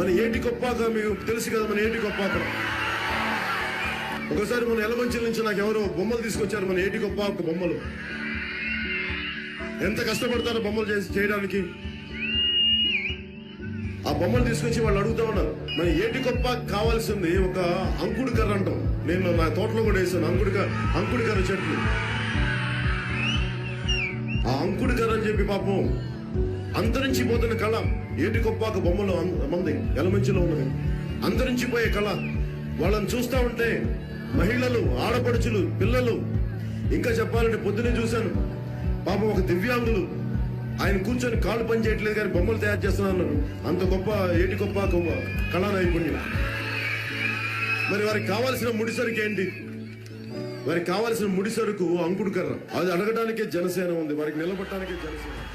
మన ఏటి కొప్పాక మీకు తెలుసు కదా మన ఏటి కొప్పాక ఒకసారి మన ఎలమంచిల నుంచి నాకు ఎవరో బొమ్మలు తీసుకొచ్చారు మన ఏటి కొప్పాక బొమ్మలు. ఎంత కష్టపడతారో బొమ్మలు చేసి చేయడానికి. ఆ బొమ్మలు తీసుకొచ్చి వాళ్ళు అడుగుతా ఉన్నారు మన ఏటి కొప్ప కావాల్సింది ఒక అంకుడు కర్ర అంటాం. నేను నా తోటలో కూడా వేసాను అంకుడు కర్ర అంకుడు కర్ర చెట్లు ఆ అంకుడు కర్ర అని చెప్పి పాపం అంతరించిపోతున్న కళ. ఏటి కొప్పాక బొమ్మలు మంది ఎలమంచిలో ఉన్నది అంతరించిపోయే కళ. వాళ్ళని చూస్తా ఉంటే మహిళలు ఆడపడుచులు పిల్లలు. ఇంకా చెప్పాలంటే పొద్దునే చూశాను. పాపం ఒక దివ్యాంగులు. ఆయన కూర్చొని కాళ్ళు పని చేయట్లేదు కానీ బొమ్మలు తయారు చేస్తున్నాను అంత గొప్ప ఏటి గొప్ప గొప్ప కళా నైపుణ్యం మరి వారికి కావాల్సిన ముడిసరికి ఏంటి? వారికి కావాల్సిన ముడిసరుకు అంకుడు కర్ర. అది అడగడానికే జనసేన ఉంది. వారికి నిలబడటానికే జనసేన.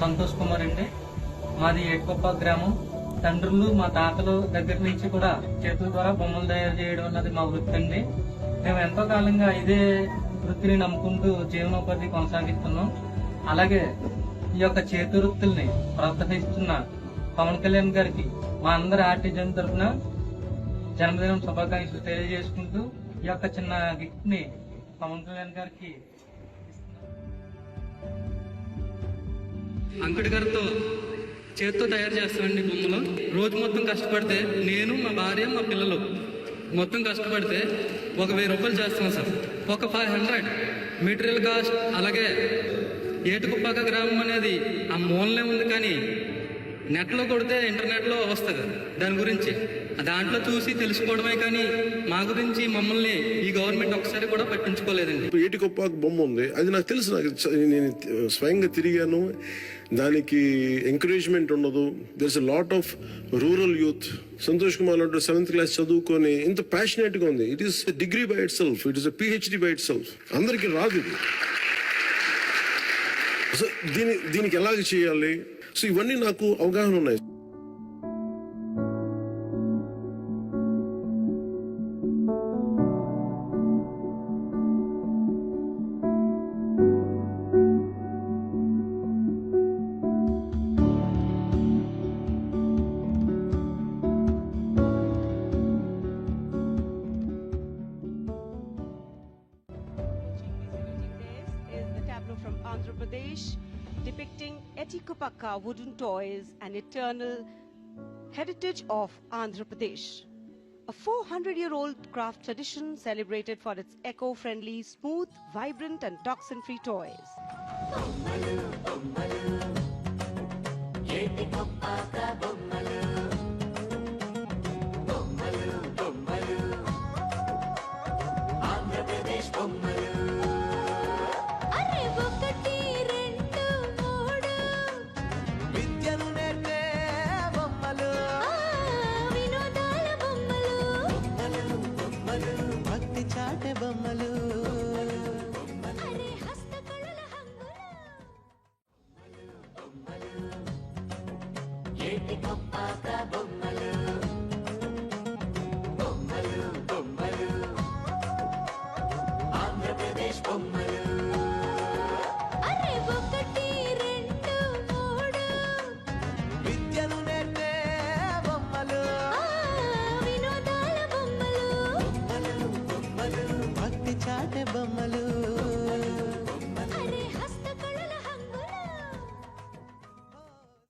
సంతోష్ కుమార్ అండి. మాది ఏటుకొప్ప గ్రామం. తండ్రులు మా తాతలు దగ్గర నుంచి కూడా చేతుల ద్వారా బొమ్మలు తయారు చేయడం అన్నది మా వృత్తి అండి. మేము ఎంతో కాలంగా ఇదే వృత్తిని నమ్ముకుంటూ జీవనోపాధి కొనసాగిస్తున్నాం. అలాగే ఈ యొక్క చేతి వృత్తుల్ని ప్రోత్సహిస్తున్న పవన్ కళ్యాణ్ గారికి మా అందరి ఆర్టిజన్ తరఫున జన్మదినం శుభాకాంక్షలు తెలియజేసుకుంటూ ఈ యొక్క చిన్న గిఫ్ట్ని పవన్ కళ్యాణ్ గారికి అంకుడి గారితో చేత్తో తయారు చేస్తామండి బొమ్మలు. రోజు మొత్తం కష్టపడితే నేను మా భార్య మా పిల్లలు మొత్తం కష్టపడితే ఒక వెయ్యి రూపాయలు చేస్తాం సార్. ఒక ఫైవ్ హండ్రెడ్ మెటీరియల్ కాస్ట్. అలాగే ఏటుకుప్పాక గ్రామం అనేది ఆ మూలనే ఉంది కానీ నెట్లో కొడితే ఇంటర్నెట్లో వస్తుంది. దాని గురించి. దాంట్లో చూసి తెలుసుకోవడమే కానీ మా గురించి మమ్మల్ని ఈ గవర్నమెంట్ ఒకసారి కూడా పట్టించుకోలేదండి. ఏటి గొప్ప బొమ్మ ఉంది? అది నాకు తెలుసు. నాకు నేను స్వయంగా తిరిగాను. దానికి ఎంకరేజ్మెంట్ ఉండదు. There's a lot of rural youth Santosh Kumar లాంటి సెవెంత్ క్లాస్ చదువుకొని ఇంత ప్యాషనేట్గా ఉంది. It is degree by itself it is PhD by itself అందరికీ రాదు ఇది. సో దీని దీనికి ఎలాగ చేయాలి? సో ఇవన్నీ నాకు అవగాహన ఉన్నాయి This is the tableau from Andhra Pradesh depicting Etikupakka wooden toys, an eternal heritage of Andhra Pradesh. A 400-year-old craft tradition celebrated for its eco-friendly, smooth, vibrant and toxin-free toys. Take the up.